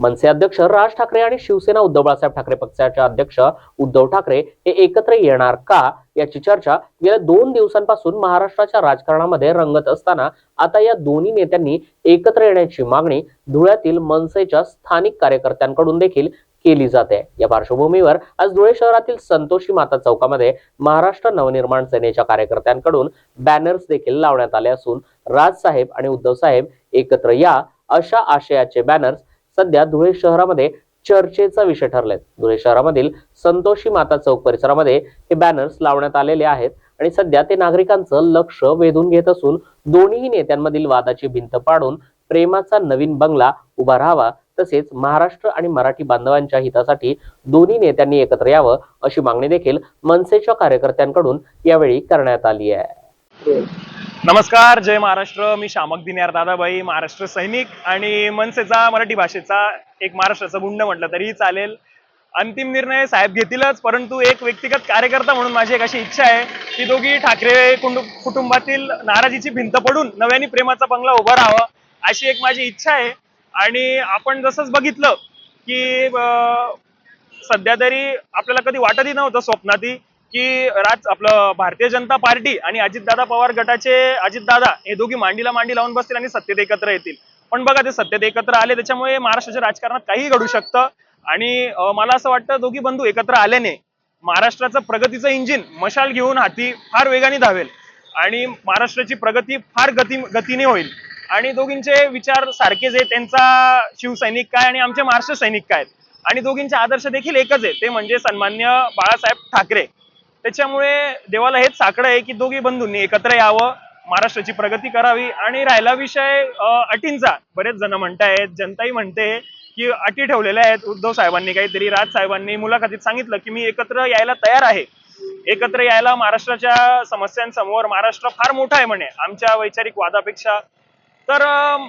मनसे अध्यक्ष राज ठाकरे आणि शिवसेना उद्धव बाळासाहेब ठाकरे पक्षाचे अध्यक्ष उद्धव ठाकरे हे एकत्र येणार का याची चर्चा गेल्या दोन दिवसांपासून महाराष्ट्राच्या राजकारणामध्ये रंगत असताना आता या दोन्ही नेत्यांनी एकत्र येण्याची मागणी धुळ्यातील मनसेच्या स्थानिक कार्यकर्त्यांकडून देखील केली जाते. या पार्श्वभूमीवर आज धुळे शहरातील संतोषी माता चौकामध्ये महाराष्ट्र नवनिर्माण सेनेच्या कार्यकर्त्यांकडून बॅनर्स देखील लावण्यात आले असून राजसाहेब आणि उद्धव साहेब एकत्र या अशा आशयाचे बॅनर्स सध्या धुळे शहरामध्ये चर्चेचा विषय ठरलाय धुळे शहरामधील संतोषी माता चौक परिसरामध्ये हे बॅनर्स लावण्यात आलेले आहेत आणि सध्या ते नागरिकांचं लक्ष वेधून घेत असून दोन्ही नेत्यांमधील वादाची भिंत पाडून प्रेमाचा नवीन बंगला उभा राहावा तसेच महाराष्ट्र आणि मराठी बांधवांच्या हितासाठी दोन्ही नेत्यांनी एकत्र यावं अशी मागणी देखील मनसेच्या कार्यकर्त्यांकडून यावेळी करण्यात आली आहे. नमस्कार जय महाराष्ट्र. मी शामक दिन्यार दादाबाई महाराष्ट्र सैनिक आणि मनसेचा मराठी भाषेचा एक महाराष्ट्राचा गुंड म्हटलं तरीही चालेल. अंतिम निर्णय साहेब घेतीलच परंतु एक व्यक्तिगत कार्यकर्ता म्हणून माझी एक अशी इच्छा आहे की दोघी ठाकरे कुंड कुटुंबातील नाराजीची भिंत पडून नव्याने प्रेमाचा बंगला उभा राहावा अशी एक माझी इच्छा आहे. आणि आपण जसंच बघितलं की सध्या तरी आपल्याला कधी वाटतही नव्हतं स्वप्नातही की राज आपलं भारतीय जनता पार्टी आणि अजितदादा पवार गटाचे अजितदादा हे दोघी मांडीला मांडी लावून बसतील आणि सत्तेत एकत्र येतील. पण बघा ते सत्तेत एकत्र आले त्याच्यामुळे महाराष्ट्राच्या राजकारणात काहीही घडू शकतं. आणि मला असं वाटतं दोघी बंधू एकत्र आल्याने महाराष्ट्राचं प्रगतीचं इंजिन मशाल घेऊन हाती फार वेगाने धावेल. आणि महाराष्ट्राची प्रगती फार गती गतीने होईल. आणि दोघींचे विचार सारखेच आहे त्यांचा शिवसैनिक काय आणि आमचे महाराष्ट्र सैनिक काय आहेत. आणि दोघींचे आदर्श देखील एकच आहे ते म्हणजे सन्मान्य बाळासाहेब ठाकरे. त्याच्यामुळे देवाला हेच साकडं आहे की दोघी बंधूंनी एकत्र यावं महाराष्ट्राची प्रगती करावी आणि राहिला विषय अटींचा. बरेच जण म्हणतायत जनताही म्हणते की अटी ठेवलेल्या आहेत. उद्धव साहेबांनी काहीतरी राज साहेबांनी मुलाखतीत सांगितलं की मी एकत्र यायला तयार आहे. एकत्र यायला महाराष्ट्राच्या समस्यांसमोर महाराष्ट्र फार मोठा आहे म्हणे आमच्या वैचारिक वादापेक्षा. तर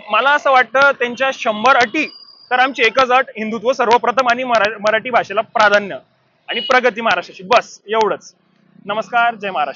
मला असं वाटतं त्यांच्या शंभर अटी तर आमची एकच अट हिंदुत्व सर्वप्रथम आणि मरा- मराठी भाषेला प्राधान्य. आणि प्रगती महाराष्ट्राची. बस एवढंच. नमस्कार जय महाराष्ट्र.